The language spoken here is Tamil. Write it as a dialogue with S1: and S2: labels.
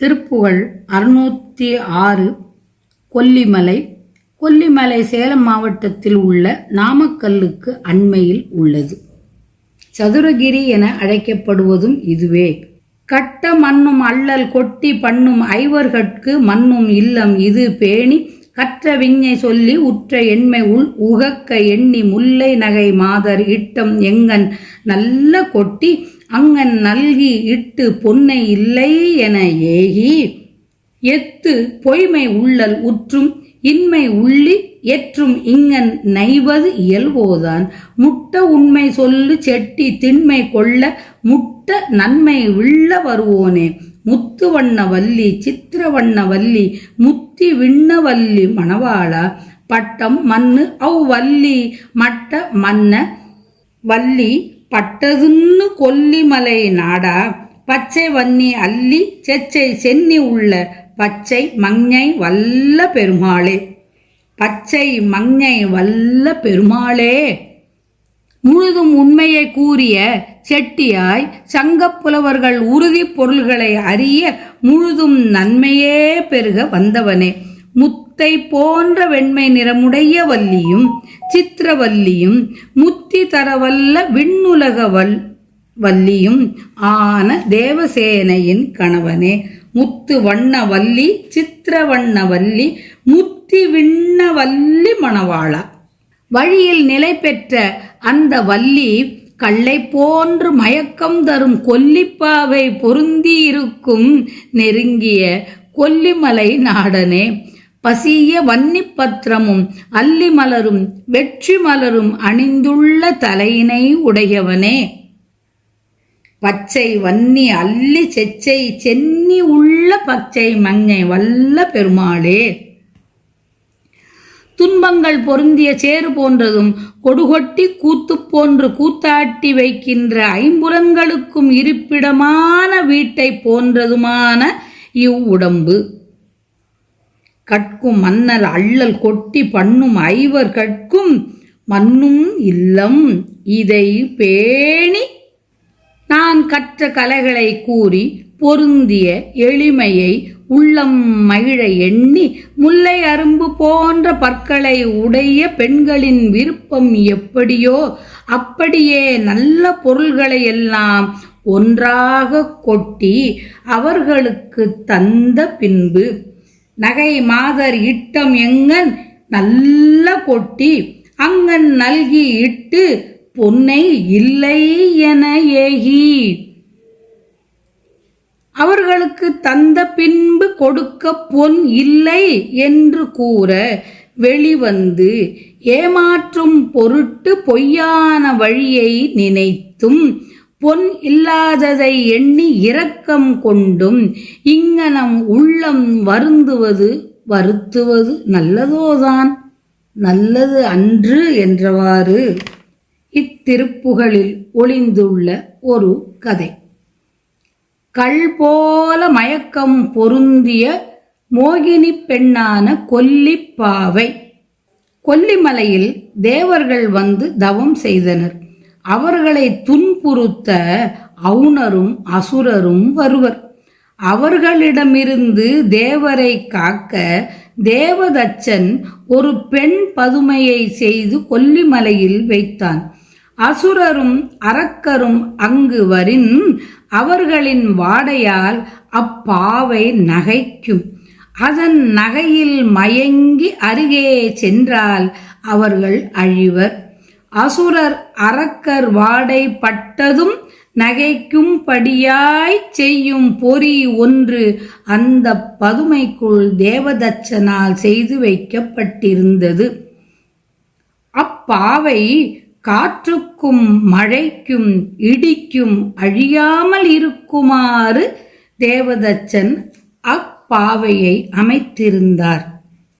S1: திருப்புகழ் அறுநூற்றி ஆறு கொல்லிமலை. கொல்லிமலை சேலம் மாவட்டத்தில் உள்ள நாமக்கல்லுக்கு அண்மையில் உள்ளது. சதுரகிரி என அழைக்கப்படுவதும் இதுவே. கட்ட மண்ணும் அல்லல் கொட்டி பண்ணும் ஐவர்கட்கு மண்ணும் இல்லம் இது பேணி கற்ற விஞ்ஞை சொல்லி உற்ற எண்மை உள் உகக்க எண்ணி முல்லை நகை மாதர் இட்டம் எங்கன் நல்ல கொட்டி அங்கன் நல்கி இட்டு பொன்னை இல்லை என ஏகி. எத்து பொய்மை உள்ளல் உற்றும் இன்மை உள்ளி ஏற்றும் இங்கன் நைவது இயல்போதான். முட்ட உண்மை சொல்லு செட்டி திண்மை கொள்ள முட்ட நன்மை உள்ள வருவோனே. முத்து வண்ண வள்ளி சித்திர வண்ண முத்தி விண்ண வள்ளி பட்டம் மண்ணு அவ் வள்ளி மட்ட மன்ன வள்ளி பட்டதுன்னு கொல்லிமலை நாடா பச்சை வன்னி அள்ளி செச்சை சென்னி உள்ள பச்சை மஞ்ஞை வல்ல பெருமாளே. பச்சை மஞ்ஞை வல்ல பெருமாளே. முழுதும் உண்மையை கூறிய செட்டியாய் சங்கப்புலவர்கள் உறுதி பொருள்களை அறிய முழுதும் நன்மையே பெருக வந்தவனே. முத்தை போன்ற வெண்மை நிறமுடைய வல்லியும் சித்திரவல்லியும் முத்தி தரவல்ல விண்ணுலக வல் வல்லியும் ஆன தேவசேனையின் கணவனே. முத்து வண்ண வல்லி சித்திர வண்ண முத்தி விண்ண வல்லி மணவாளா. வழியில் நிலை பெற்ற அந்த வள்ளி கள்ளை போன்று மயக்கம் தரும் கொல்லிப்பாவை பொருந்தியிருக்கும் நெருங்கிய கொல்லிமலை நாடனே பசிய வன்னிப்பத்திரமும் அல்லி மலரும் வெற்றி மலரும் அணிந்துள்ள தலையினை உடையவனே. பச்சை வன்னி அல்லி செச்சை சென்னி உள்ள பச்சை மங்கை வல்ல பெருமாளே. துன்பங்கள் பொருந்திய சேறு போன்றதும் கொடுகொட்டி கூத்து போன்று கூத்தாட்டி வைக்கின்ற ஐம்புலன்களுக்கும் இருப்பிடமான வீட்டை போன்றதுமான இவ்வுடம்பு. கற்கும் மன்னல் அள்ளல் கொட்டி பண்ணும் ஐவர் கற்கும் மண்ணும் இல்லம் இதை பேணி கற்ற கலைகளை கூறி பொருந்திய எளிமையை உள்ளம் மகிழ எண்ணி முல்லை அரும்பு போன்ற பற்களை உடைய பெண்களின் விருப்பம் எப்படியோ அப்படியே நல்ல பொருள்களை எல்லாம் ஒன்றாக கொட்டி அவர்களுக்கு தந்த பின்பு நகை மாதர் இட்டம் எங்கன் நல்ல கொட்டி அங்கன் நல்கி இட்டு பொன்னை இல்லை என ஏகி அவர்களுக்கு தந்த பின்பு கொடுக்க பொன் இல்லை என்று கூற வெளிவந்து ஏமாற்றும் பொருட்டு பொய்யான வழியை நினைத்தும் பொன் இல்லாததை எண்ணி இரக்கம் கொண்டும் இங்கனம் உள்ளம் வருந்துவது வருத்துவது நல்லதோதான். நல்லது அன்று என்றவாறு. இத்திருப்புகளில் ஒளிந்துள்ள ஒரு கதை. கள் போல மயக்கம் பொருந்திய மோகினி பெண்ணான கொல்லிப்பாவை கொல்லிமலையில் தேவர்கள் வந்து தவம் செய்தனர். அவர்களை துன்புறுத்த அவுணரும் அசுரரும் வருவர். அவர்களிடமிருந்து தேவரை காக்க தேவதச்சன் ஒரு பெண் பதுமையை செய்து கொல்லிமலையில் வைத்தான். அசுரரும் அரக்கரும் அங்கு வரின் அவர்களின் வாடையால் அப்பாவை நகைக்கும். அதன் நகையில் மயங்கி அருகே சென்றால் அவர்கள் அழிவர். அசுரர் அரக்கர் வாடை பட்டதும் நகைக்கும்படியாய் செய்யும் பொறி ஒன்று அந்த பதுமைக்குள் தேவதச்சனால் செய்து வைக்கப்பட்டிருந்தது. அப்பாவை காற்றுக்கும் மழைக்கும் இடிக்கும் அழியாமல் இருக்குமாறு தேவதச்சன் அப்பாவையை அமைத்திருந்தார்.